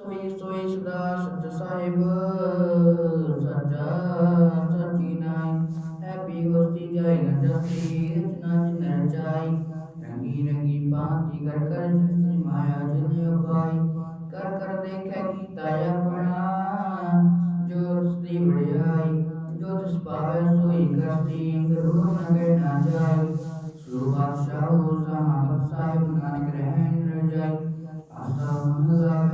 सोई सोई सदा सच साहिब सचा सची नाई हैप्पी होती जाए न जसी रचना चिन्ह रचाई रंगी रंगी भांति कर कर जिसने माया जिन्हें उपाई कर कर देखे की ताया पड़ा जो स्त्री बढ़ियाई जो तिस पावे सोई करती गुरु न गए ना जाए सुभाषा हो साहब साहिब नानक रहन रजाई। आसा हमजा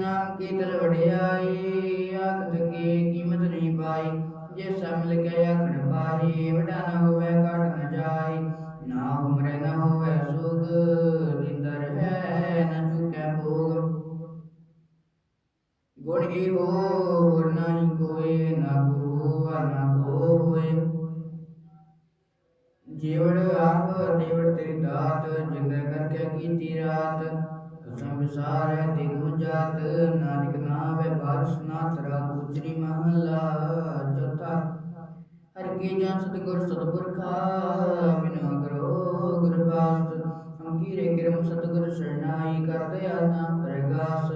नाम की तरवड़े कीमत नहीं पाई जैसा मिल गया खड़ पारी बड़ा न ਸਤਿਗੁਰ ਸਤਿਪੁਰਖਾ ਬਿਨ ਕਰੋ ਗੁਰਬਾਸ। ਹਮ ਕੀਰੇ ਕਿਰਮ ਸਤਿਗੁਰ ਸ਼ਰਨਾਈ ਕਰਦੇ ਆਨਾ ਪ੍ਰਗਾਸ।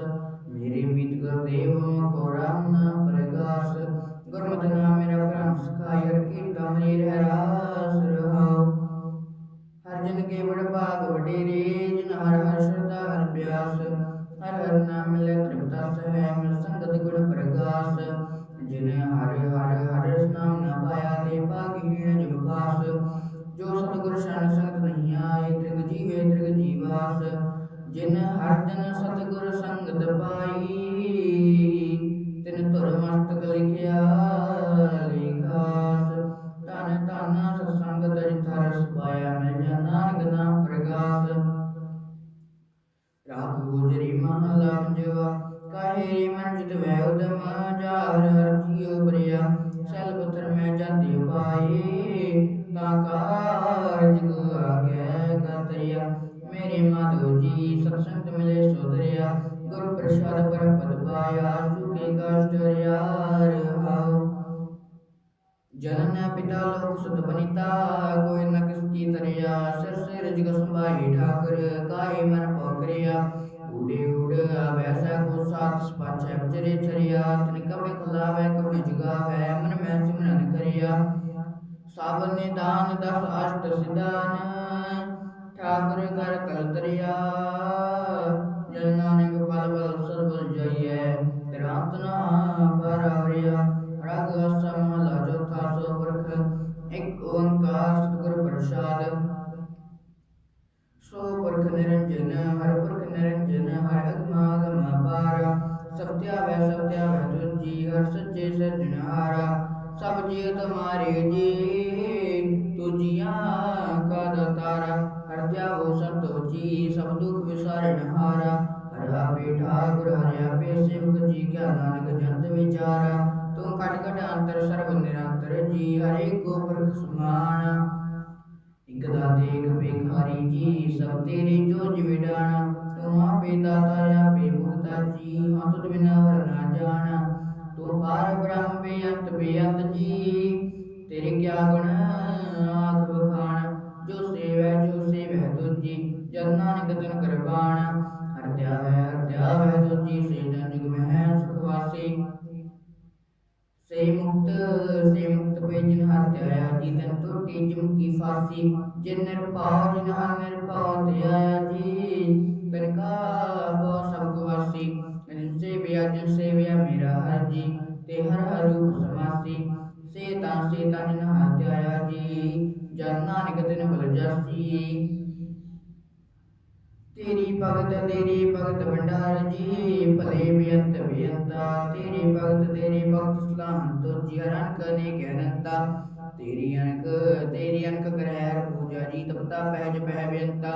ਹਰ ਜਨ ਸਤਿਗੁਰ ਸੰਗਤ ਪਾਈ। पिता लोक सुत बनिता गोय न किसकी तरिया सिर से रज कसमाही ठाकर काहे मन पोकरिया उड़े उड़ आवे ऐसा को सात पाछे चरे चरिया तन कबे खुलावे कबे जगावे मन में सिमरन करिया ਸਭ ਨਿਦਾਨ ਦਸ ਅਸ਼ਟ ਸਿਦਾਨ ਠਾਕੁਰ ਕਰ ਕਲਤਰਿਆ ਜਨ ਨਾਨਕ ਪਲ ਪਲ ਸਰਬ ਜਾਈਐ ਤਰਾਤਨਾ ਪਰਵਰਿਆ ਰਗ ਸਮ एक ओंकार सतगुर प्रसाद। सो पुरख निरंजन हर पुरख निरंजन हर अगमागम अपार सत्या वै सत्या वै तुझी, हर सच्चे सजनहारा सब जिय तुम्हारे जी तुझिया का दातारा। हर त्या वो सतो जी, सब दुख विसारण हारा। हरा पे ठाकुर हरिया पे सेवक जी, क्या नानक जंत विचारा। तुम कट कट अंतर सर्व निरंतर, जी हरे को समान। एक दाते एक भिखारी जी, सब तेरे जो जिविडान तुम आपे दाता या पे मुक्ता, जी हाँ तुझ बिना वर ना जाना तू पार ब्रह्म पे अंत पे अंत जी, तेरे क्या गुण? आख बखान जो सेव है जो सेव है तुझी जन नानक तन कृपाण हर त्याग है, हर त्याग है जी से जन जुग में है सुखवासी से मुक्त पे जिन हत्याया जी तन टूटी जिनकी फांसी जिन निरपाव जिन निरपाव त्याया जी कनका बहुत सब वासी जिनसे भी जिनसे भी मेरा हर जी ते हर हर रूप समासी सीता सीता जिन हत्याया जी जन नानक तिन बल जासी तेरी भगत तेरी भगत भंडार जी, भले बेअंत बेअंता तेरी भगत तेरी भगत सलाम तो जी हरण करने के तेरी अनक तेरी अनक ग्रह पूजा जी, तपता, पहज पह बेअंता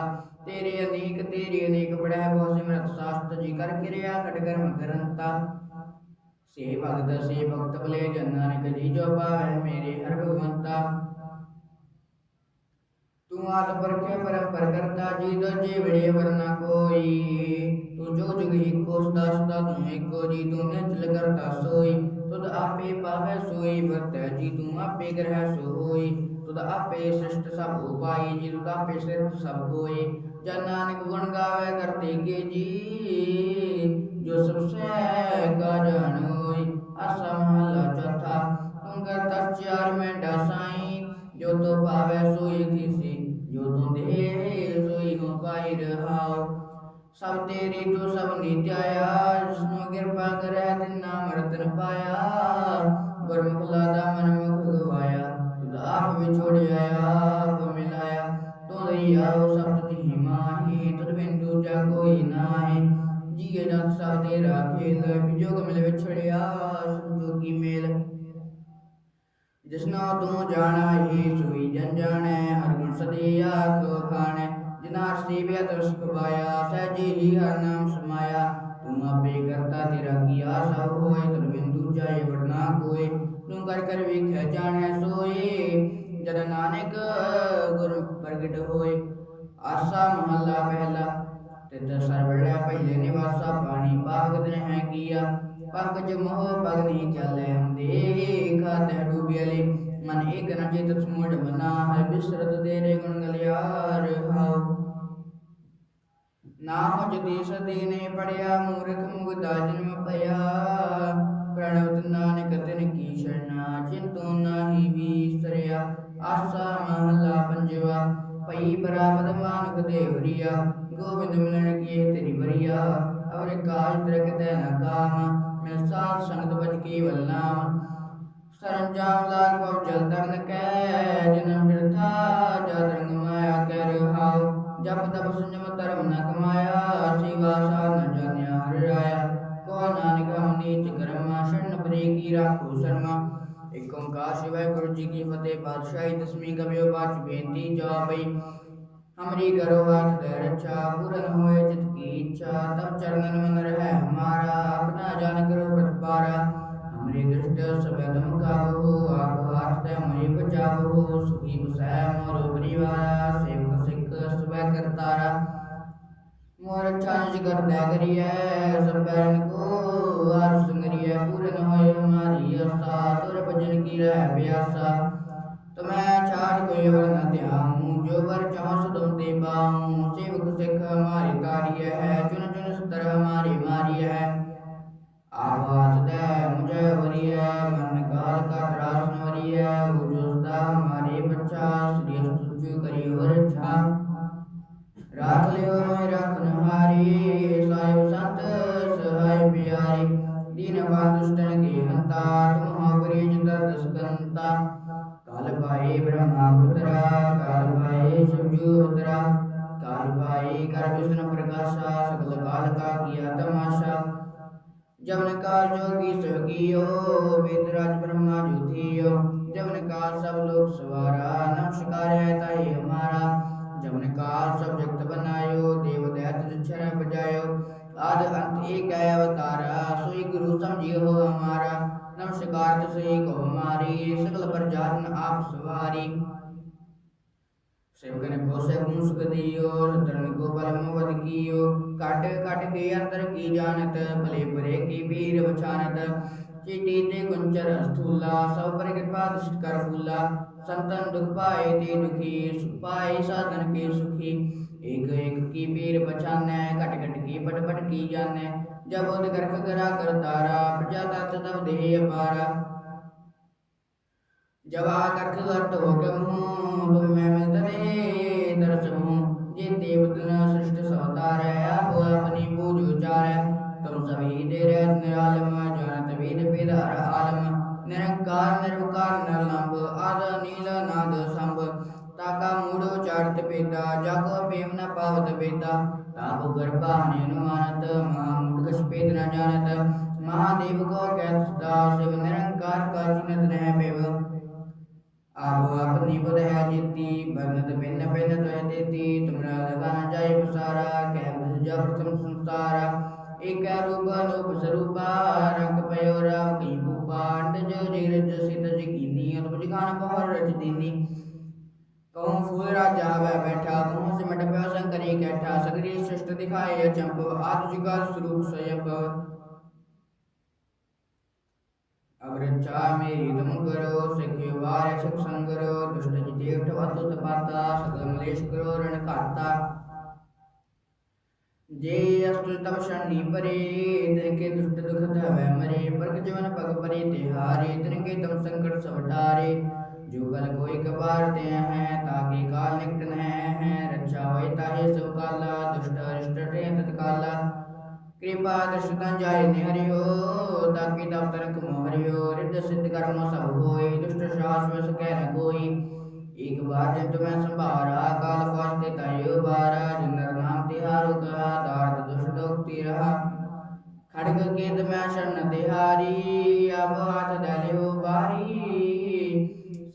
तेरे अनेक, तेरी अनेक बड़ा बहुत सिमरत शास्त्र जी, कर क्रिया खट कर्म करंता से भगत, से भक्त भले जन नानक जी, जो पावे मेरे हर भगवंता। आद परखे परंपर करता जी तो जी बड़े वरना कोई तू जो जुग ही। को सदा सदा तू एको जी तू निचल करता सोई तुद आपे पावे सोई वर्त जी तू आपे ग्रह सो होई तुद आपे सृष्ट सब उपाय जी तुद आपे श्रेष्ठ सब होई जन नानक गुण गावे करते के जी जो सबसे का जान आसा चौथा तू करता चार में डसाई जो तो पावे सोई किसी जो तुम दे सोई हो पाई रहाओ सब तेरी तो सब नित्याया जिसनो कृपा करे दिन नाम रतन जिसना तू जाना ही सोई जन जाने हर गुण सदिया को खाने जिना सेविया तो सुख पाया सहजे ही हर नाम समाया तुम आपे करता तेरा किया सब होए तर बिंदु जाए वरना कोई तुम कर कर विख जाने सोए जन नानक गुरु प्रगट होए आसा महला पहला तित सरवड़ा पहले निवासा पानी पाक दिन है किया पंकज मोह पगनी चले हम देखा ते डूबियले मन एक न चित समुड मना हर बिसरत तेरे गुण गलियार हाउ ना हो जगदीश दीने पड़या मूर्ख मुगदा जन्म भया प्रणवत नानक तिन की शरणा चिंतु नाही विसरया आसा महला पंजवा पई बराबर मानुक देवरिया गोविंद मिलन किए तेरी बरिया और काज तरक न काम मैं साथ संगत बच केवल नाम सरंजाम लाग पव जल तरन कै जन्म बिरथा जद रंग माया कर हाउ जप तप संयम धर्म न कमाया शिवा सा न जान्या हर राया को नानक हम नीच कर्म शरण परे की राखो शर्मा एक ओंकार शिवाय गुरु जी की फतेह पातशाही दसवीं कवियो बाच बेनती जा पई हमरी करो हाथ दे रक्षा पूरन होए चित की इच्छा तब चरणन मन रहे हमारा अपना जान करो प्रतिपारा हमरे दुष्ट सब तुम का हो आप हाथ दे मई बचाओ सुखी बसै मोर परिवार सेवक सिख सब करतारा मोर चांज कर दे करिए सब बैरन को आर सुंगरिए पूरन होए हमारी आशा तुर भजन की रह प्यासा तुम्हें छाड़ कोई वर न ध्याऊं जो वर चाहो सो तुम दे पाऊँ सेवक सिख हमारी कार्य है चुन चुन सतर हमारी मारी है आवाज़ दे मुझे वरी है मन काल का त्रास नवरी है वो हमारे बच्चा श्री स्तुति करी वर छा राख लियो मैं रखन हारी साहिब संत सहाय प्यारी दीन दुष्टन की हंता तुम हो परी दस कंता काल भाई ब्रह्मा पुत्रा काल भाई शिवजू रुद्रा काल भाई कर विष्णु प्रकाशा, सकल काल का किया तमाशा। जवन काल जोगी सगियो वेदराज ब्रह्मा जुथियो जवन काल सब लोग सवारा, नमस्कार है ताई हमारा। जवन काल सब जगत बनायो, देव दैत क्षर बजायो। आद अंत एक अवतारा, सोई गुरु समझियो हमारा। नमस्कार तुझे को हमारी सकल पर जान आप सवारी। सेवकन को से गुण दियो सतरन को बल मोवद कियो। काट काट के अंतर की जानत, भले बुरे की वीर बचानत चीटी ते गुंचर स्थूला, सब पर कृपा दृष्ट कर फूला संतन दुख पाए ते दुखी, सुख पाए साधन के सुखी। एक एक की पीर बचाने कट कट की पट पट की जाने जब उद गर्भ करा कर तारा प्रजा तत् तब देह पारा जब आकर अर्थ हो कहूँ तुम मैं मिलता रहे दर्श हूँ ये देवतन सृष्ट सवतार है आप अपनी पूज उचार है तुम सभी तेरे निरालम जानत वेद वेद हर आलम निरंकार निर्विकार नरलंब आद नील नाद संभ ताका मूडो चारत पेता जाको प्रेम न पावत पेता ताप गर्भा अनुमानत महामूढ़ कछ न जानत महादेव को कहता शिव निरंकार का चिन्हत पेव आहो अपनी बुध है जीती बनत भिन्न भिन्न तो देती तुमरा लगाना जाए पसारा कह जब प्रथम संसार। एक रूप रूप स्वरूपा रंग पयो राम की भूपा अंड जो जीर जसित जकीनी और तुझ गान पहर रच दीनी कहूँ फूल राजा वह बैठा कहूँ सिमट पे शंकरी कैठा, सगरी सृष्ट दिखाए चंप आदि का स्वरूप स्वयं अग्रचा मेरी तुम करो सख्य वार सुख संगरो, दुष्ट जेठ अतुत पाता सकल मलेश करो रण काता। जे अष्ट तब शनि परे के दुष्ट दुख धवे मरे वर्ग जीवन पग परे तिहारे तिनके तम संकट सब टारे जो कल कोई कबार ते हैं ताकि काल निकट हैं रक्षा होय ताहे सब काला दुष्ट अरिष्ट तत्काला कृपा दर्शकन जाय निहरियो ताकि तब तनक मोहरियो रिद्ध सिद्ध कर्म सब होय दुष्ट शाश्वत कह न कोई एक बार जब तुम्हें संभारा काल फास्ते तायो बारा जिंदर नाम तिहारो कहा दार्थ दुष्ट दोक्ति रहा खड़ग केत में शरण तिहारी अब हाथ डालियो बारी सर्व ठोर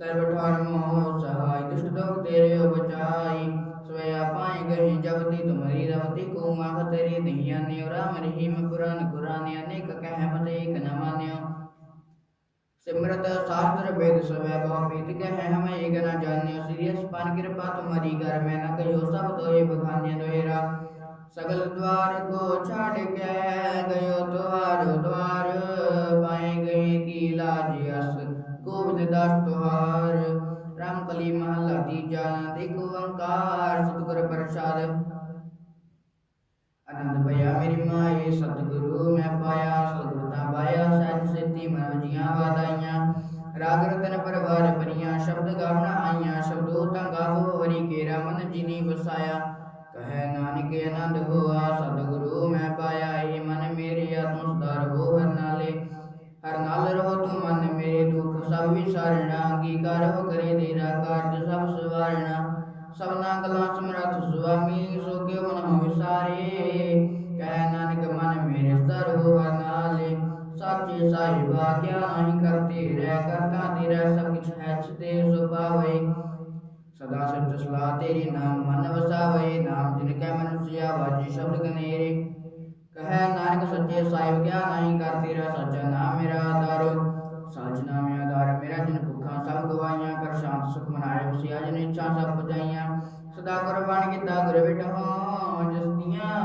मोह सहाय दुष्ट दोग तेरे बचाई स्वया पाए गए जबती तुम्हारी रवती को माह तेरी दिया न्योरा मरहीम पुराण कुरान अनेक कह मत एक न मान्यो सिमरत शास्त्र वेद सवै बहुपीत कह हम एक न जान्यो। सीरियस पान कृपा तुम्हारी घर में न कहो सब तो बखान्य दोहरा सगल द्वार को छाड़ के गयो, द्वार द्वार पाए गए की लाज अस गोविंद दास तुहार राम कली महला तीजा देखो अंकार सतगुर प्रसाद आनंद भया मेरी माए सतगुरु मैं पाया सतगुरता पाया सच सिद्धि मनोजियाँ वादाइयाँ राग रतन परवार परियाँ शब्द गावना आइयाँ शब्दों गावो हरि के मन जिनी बसाया कहे नानक आनंद हुआ सतगुरु मैं पाया हे मन मेरे आत्म सुधार हो हर नाले हर नाल रहो तू मन मेरे दुख, सब विसारणा अंगीकार हो करे तेरा कार्य, सब सवारणा सबना कला समरथ स्वामी, सो के मन हो विसारे? कह नानक, मन मेरे स्तर हो हर नाले। साचे साहिबा क्या नहीं करते रह करता तेरा सब कुछ है छते सो सदा सच सलाह तेरी नाम मन वसावे नाम जिनके मनुष्य बाजी शब्द गनेरे कह, नानक सच्चे साहिब, क्या नहीं करते रह सच्चा नाम मेरा आधारो? साजना में आधार, मेरा जिन भुखा सब गवाइया कर शांत सुख मनाए, उसी ने इच्छा सब बजाइया सदा कुर्बान किता गुर बिठो जस्तियाँ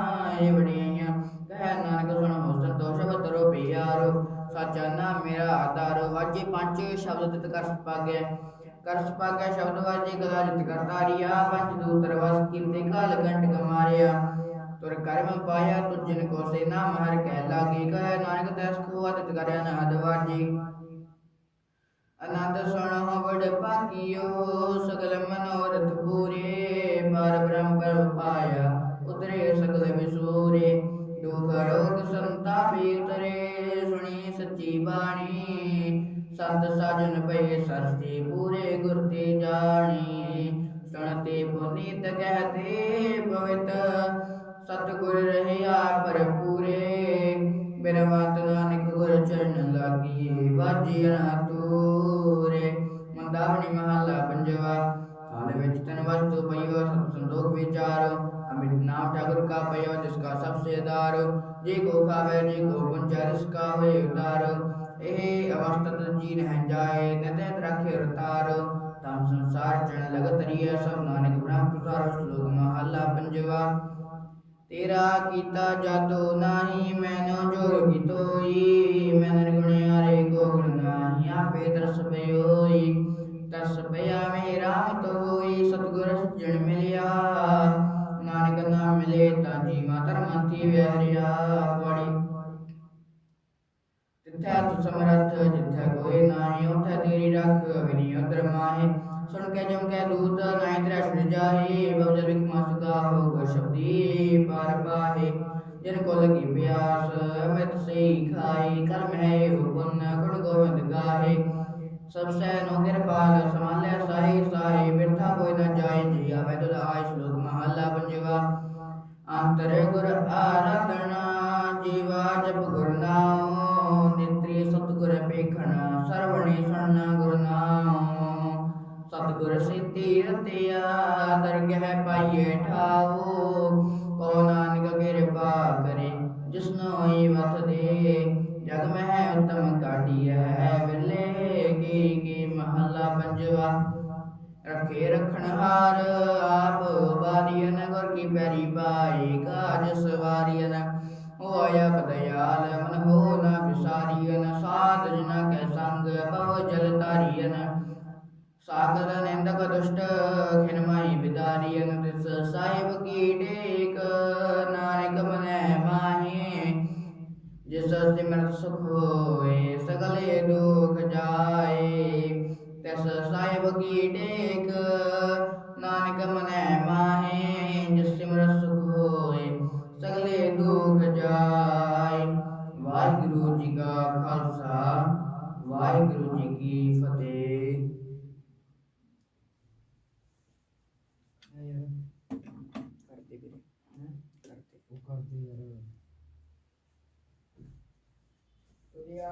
ये बड़ियाँ कह, नानक सुन, हो संतोष बतरो प्यारो। साचा नाम मेरा आधारो, वाजे पंज शब्द तित कर पागे कर पागे शब्द, वाजे गला जित करतारिया पंच दूतर वस कीर्ति काल घंट कमारिया तुर कर्म पाया तुझ जिनको से नाम हर कह नानक तैस खुआ तित कर अनाद वाजी अनंत सुन बड़ पाकियो, सकल मनोरथ पूरे। पर ब्रह्म पर पाया, उतरे सकल विसूरे दुख रोग संतापी उतरे, सुनी सच्ची बाणी। संत साजन पे सरसी पूरे गुरते जानी सुनते पुनीत कहते, पवित्र सतगुर रहिया पर पूरे बिरवत नानक गुर चरण लागी वाजिया तूरे मंदावनी महला पंजवा हाल विच तन वस्तु पयो सब संदोख विचारो। अमित नाम ठाकुर का पयो जिसका सबसे दारो जी को खावे जी को पुंजा, जिसका होए उतारो। एहे अवस्थत जीन है जाए नते रखे उतारो। तम संसार चरण लगत रिय सब नानक ब्रह्म प्रसार श्लोक महला पंजवा। तेरा कीता जातो नाही, मैनो जो गीतो ई मैं रे को गुणगाहिया पे तरस पयोई तरस पया में तो होई सतगुर जन मिलिया। नानक नाम मिले ता जीवा तर व्यारिया बड़ी तिथ्या तु समरथ जिथ्या कोई नाही उठे तेरी रख विनियो धर्माहे सुनके चमके दूत नायत्रा सुजाही भवजल मसका होग शब्दी पार पाहे जिनको लगी प्यास अमृत से खाई कर्म है उपन्न गुण गोविंद गाहे सबसे नो कृपाल समाले साही साही व्यर्था कोई न जाए जिया मैं तुझ आय श्लोक महला पंजवा अंतर गुर आराधना जीवा जप गुरनाओ नित्री सतगुर पेखना सर्वणी शरण गुरनाओ ਸਤਗੁਰ ਸਿੱਧੀ ਰਤਿਆ ਦਰਗਹਿ ਪਾਈਏ ਠਾਓ ਕੋ ਨਾਨਕ ਕਿਰਪਾ ਕਰੇ, ਜਿਸਨੋ ਹੋਈ ਵਤ ਦੇ। ਜਗ ਮਹਿ ਉਤਮ ਕਾਢੀ ਹੈ ਵਿਰਲੇ ਕੀ ਕੀ ਮਹੱਲਾ ਪੰਜਵਾ। ਰੱਖੇ ਰਖਣ ਹਾਰ, ਆਪ ਬਾਰੀਨ ਗੁਰ ਕੀ ਪੈਰੀ ਪਾਈ ਕਾਜ ਸਵਾਰੀਨ ਹੋਇਆ ਦਇਆਲ ਮਨ ਹੋ ਨਾ ਵਿਸਾਰੀਨ ਸਾਧ ਜਨ ਕੈ ਸੰਗ ਪਵ ਜਲ ਤਾਰੀਨ काकल नेमक दुष्ट खिनमय बिदारियन साहिब कीटे नानक मन माहे जिस सिमरत सुख होए सगले दुख जाए तस साहिब कीटे नानक मन माहे जिस सिमरत सुख होए सगले दुख जाए वाहिगुरु जी का खालसा, वाहिगुरु जी की फतेह।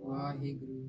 ਵਾਹਿਗੁਰੂ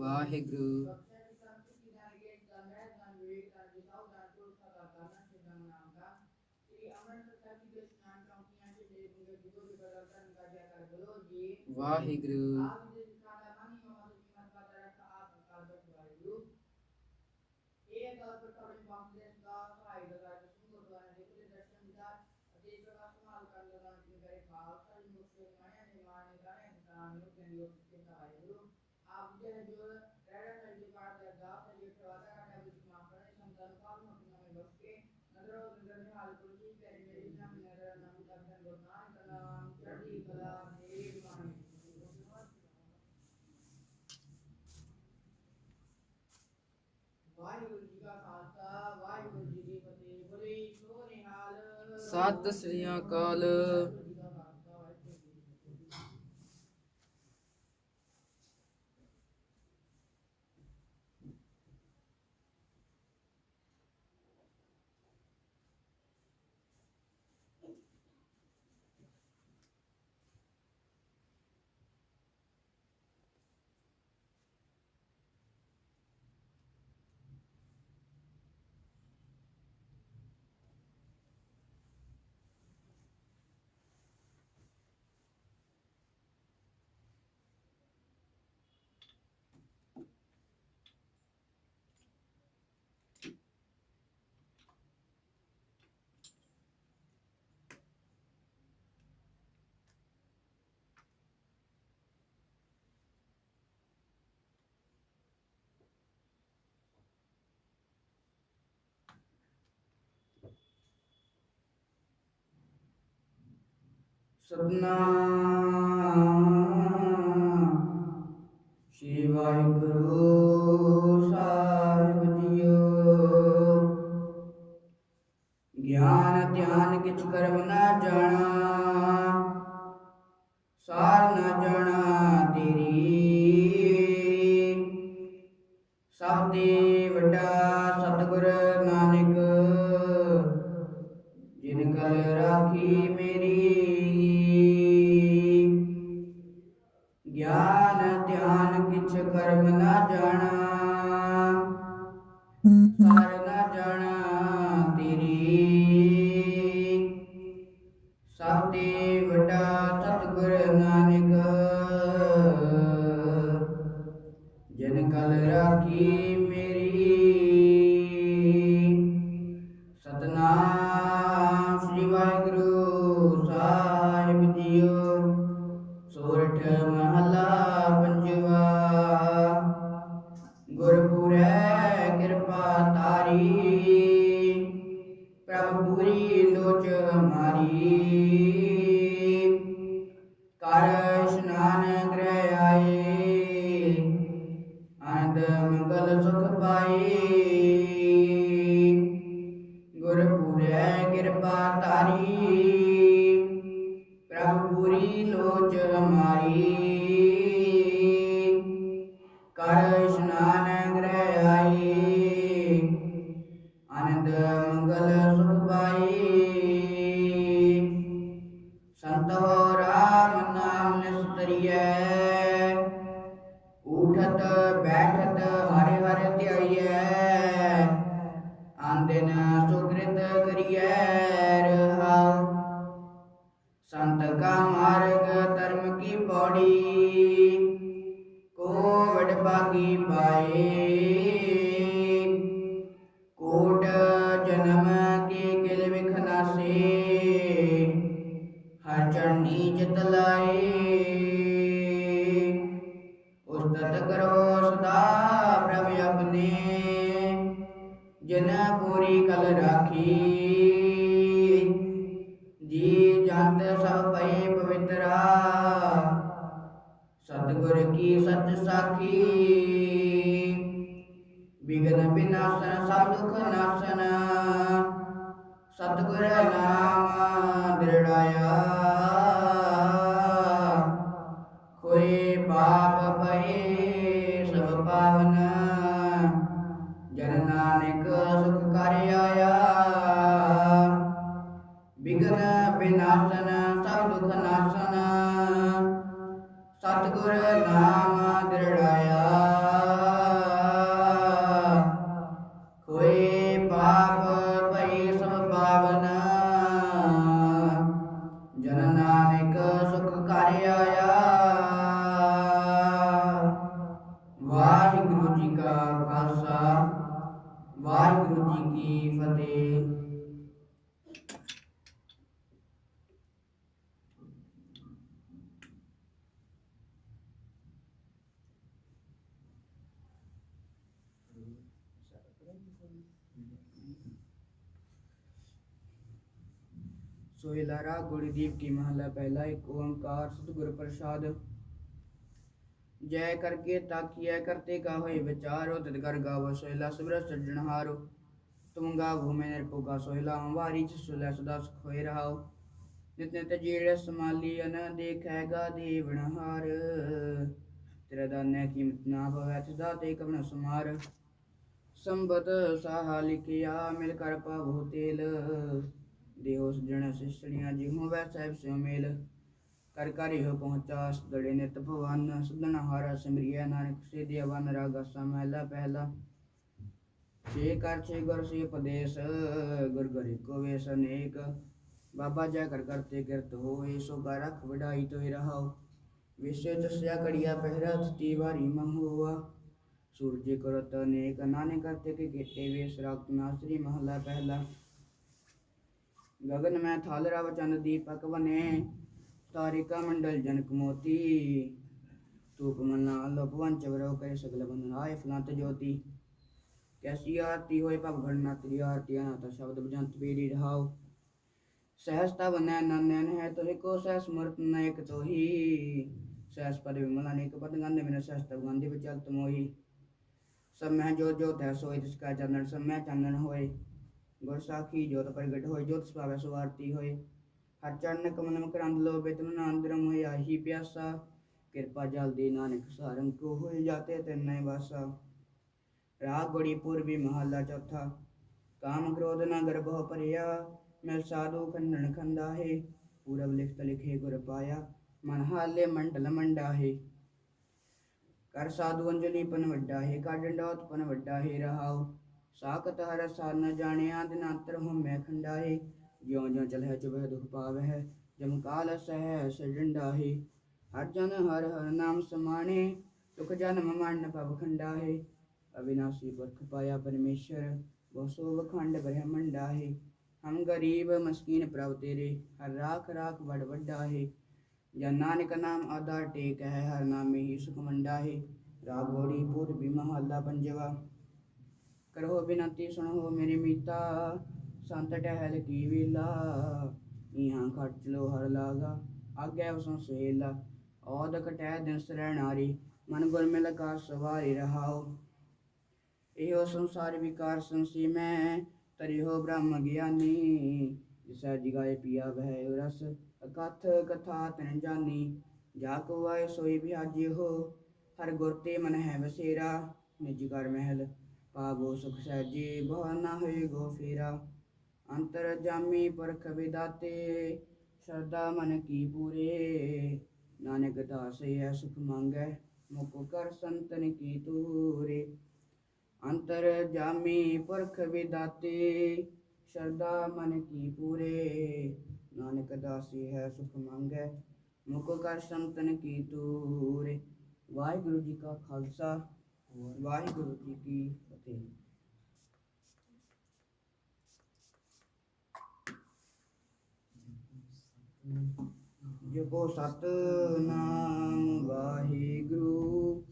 वाहिगुरु। वाहिगुरु। तौर पर कबड्डी कांग्रेस का पढ़ाई लगा कृष्ण गुरुद्वारा ने प्रदर्शन विचार देश का समाल कर लगा कि गए भाव मुस्लिम माया निर्माण ने कारण इंसान लोग के लोग के सहाय गुरु आप जो ਸਤਿ ਸ੍ਰੀ ਅਕਾਲ। ਸਤਨਾਮ ਸ਼੍ਰੀ ਵਾਹਿਗੁਰੂ ਸਾਹਿਬ ਜੀਓ। ਗਿਆਨ, ਧਿਆਨ ਕਿਛ ਕਰਮ ਨਾ ਜਾਣਾ, ਸਾਰ ਨਾ ਜਾਣਾ ਤੇਰੀ। ਸਭ ਦੇ हमारी प्रभु पूरी लोच हमारी। ਬਗੀ ਪਾਏ। Satguru Nam. गुरुदीप की महला पहला एक ओंकार सतगुर प्रसाद जय करके ताकिया करते का होए विचारो तद कर गावो सोहेला सुब्र सज्जनहारो तुम गावो मैं निरपुगा सोहेला हमारी सुला सदा सुख होए रहाओ नित नित जीड़ समाली अन देखैगा देवनहार तेरा दान्य कीमत ना भवै सदा ते कवन समार संबत साहा लिखिया मिल कर देहोस जन शिष्टिया जिहु वह साहब से कर कर हो पहुँचा दड़े नित भवन। सदन हारा सिमरिया नानक से देवन रागा महला पहला। छे कर, छे गुर से उपदेश। गुर गुरि को वेश अनेक। बाबा जय कर करते गिरत हो सो का रख तो रहो। विश्व दस्या कड़िया पहरा ती भारी मम हुआ। सूर्य करत अनेक नाने करते के गिटे वेश राग नासरी महला पहला। गगन में थालरा वचन दीपक बने, तारिका मंडल जनक मोती। तूप मना लोपवन चवरो करे सगल बंधन आय फलांत ज्योति। कैसी आरती होए पप घड़ना त्रि आरती, अनाथ शब्द बजंत पीड़ी रहाओ सहसता बने नन है तो को सहस मूर्त नायक तो ही सहस पद विमल अनेक पद गंध, बिन सहस तब गंधि विचल तुम सब में जो जो है सोई, जिसका चंदन, सब में चंदन होए। ਗੁਰਸਾਖੀ, ਜੋਤ ਪ੍ਰਗਟ ਹੋਏ, ਜੋਤ ਸੁਭਾਵੈ ਸੁਵਾਰਤੀ ਹੋਏ। ਹਰ ਚਰਨ ਕਮਲਮ ਕਰੰਦ ਲੋ ਬਿਤਨ ਨਾਂਦਰਮ ਹੋਇ ਆਹੀ ਪਿਆਸਾ। ਕਿਰਪਾ ਜਲ ਦੇ ਨਾਨਕ ਸਾਰੰ ਕੋ ਹੋਏ, ਜਾਤੇ ਤੈਨੈ ਵਾਸਾ। ਰਾਗ ਗੜੀ ਪੂਰਬੀ ਮਹੱਲਾ ਚੌਥਾ। ਕਾਮ ਕ੍ਰੋਧ ਨਾ ਗਰਭੋ ਪਰਿਆ ਮਿਲ ਸਾਧੂ ਖੰਡਨ ਖੰਦਾ ਹੈ ਪੂਰਬ ਲਿਖਤ ਲਿਖੇ ਗੁਰ ਪਾਇਆ, ਮਨ ਹਾਲੇ ਮੰਡਲ ਮੰਡਾ ਹੈ ਕਰ ਸਾਧੂ ਅੰਜਲੀ ਪਨ ਵੱਡਾ ਹੈ ਕਾਡੰਡੋਤ ਪਨ ਵੱਡਾ ਹੈ ਰਹਾਉ। ਸਾਖਤ ਹਰ ਸਾਰ ਨ ਜਾਣਿਆ ਦਿਨ ਅੰਤਰ ਹਉਮੈ ਖੰਡਾ ਹੈ ਜਿਉ ਜਿਉ ਚਲਹਿ ਚੁਬਹਿ ਦੁਖ ਪਾਵਹਿ ਜਮ ਕਾਲ ਸਹਿ ਸਡੰਡਾ ਹੈ ਹਰ ਜਨ ਹਰ ਹਰ ਨਾਮ ਸਮਾਣੇ ਦੁਖ ਜਨਮ ਮਰਨ ਪਵ ਖੰਡਾ ਹੈ अविनाशी पुरख पाया परमेश्वर वो सो वखंड ब्रह्मंडा है हम गरीब मस्कीन प्रभ तेरे हर राख राख बड़ बड्डा है जन नानक नाम आधार टेक है हर नाम में ही सुख मंडा है राग घोड़ी पूर्वी महल्ला पंजवा ਕਰੋ ਬਿਨਤੀ ਸੁਣੋ ਮੇਰੇ ਮੀਤਾ, ਸੰਤ ਟਹਿਲ ਕੀ ਵੇਲਾ ਇਹਾਂ ਖਟ ਲੋ ਹਰ ਲਾਗਾ ਆਗੇ ਉਸੋਂ ਸੇਲਾ। ਔਦ ਕਟੈ ਦਿਨ ਸਰੈ ਨਾਰੀ ਮਨ ਗੁਰ ਮੇ ਲਗਾ ਸਵਾਰੀ ਰਹਾਓ। ਇਹੋ ਸੰਸਾਰ ਵਿਕਾਰ ਸੰਸੀ ਮੈਂ ਤਰਿਓ ਬ੍ਰਹਮ ਗਿਆਨੀ। ਜਿਸੈ ਜਿਗਾਏ ਪਿਆ ਵਹਿ ਰਸ, ਅਕਥ ਕਥਾ ਤਨ ਜਾਣੀ ਜਾ ਕੋ ਆਏ ਸੋਈ ਵਿਆਜਿਓ ਹਰ ਗੁਰ ਤੇ ਮਨ ਹੈ ਵਸੇਰਾ, ਨਿਜ ਘਰ ਮਹਿਲ। पाबो सुख सहजी भव न हुई गो फिरा। अंतरजामी पर कविदाते श्रद्धा मन की पूरे। नानक दास यह सुख मांगे, मुख कर संतन की तूरे। अंतर जामी परख विदाते, श्रद्धा मन की पूरे। नानक दास यह सुख मांगे, मुख कर संतन की तूरे। वाहिगुरु जी का खालसा वाहिगुरु जी की ਕੀ ਫਤਿਹ ਜਪੋ ਸਤਨਾਮ ਵਾਹਿਗੁਰੂ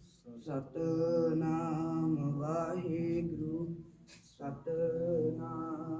ਸਤਨਾਮ ਵਾਹਿਗੁਰੂ ਸਤਨਾਮ